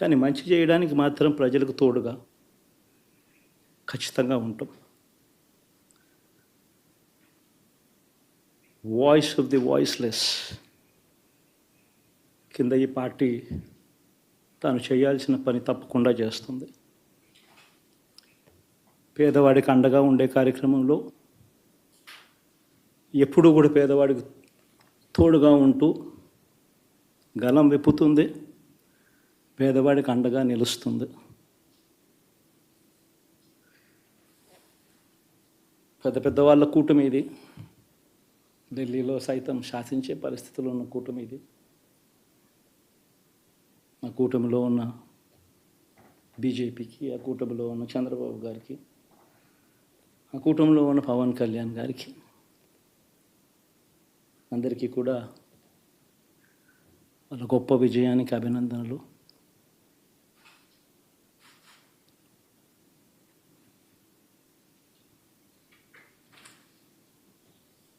కానీ మంచి చేయడానికి మాత్రం ప్రజలకు తోడుగా ఖచ్చితంగా ఉంటాం. వాయిస్ ఆఫ్ ది వాయిస్లెస్ కింద ఈ పార్టీ తాను చేయాల్సిన పని తప్పకుండా చేస్తుంది. పేదవాడికి అండగా ఉండే కార్యక్రమంలో ఎప్పుడూ కూడా పేదవాడికి తోడుగా ఉంటూ గలం విప్పుతుంది. పేదవాడికి అండగా నిలుస్తుంది. పెద్ద పెద్ద వాళ్ళ కూటమి ఇది. ఢిల్లీలో సైతం శాసించే పరిస్థితులు ఉన్న కూటమి ఇది. ఆ కూటమిలో ఉన్న బీజేపీకి ఆ కూటమిలో ఉన్న చంద్రబాబు గారికి ఆ కూటమిలో ఉన్న పవన్ కళ్యాణ్ గారికి అందరికీ కూడా వాళ్ళ గొప్ప విజయానికి అభినందనలు.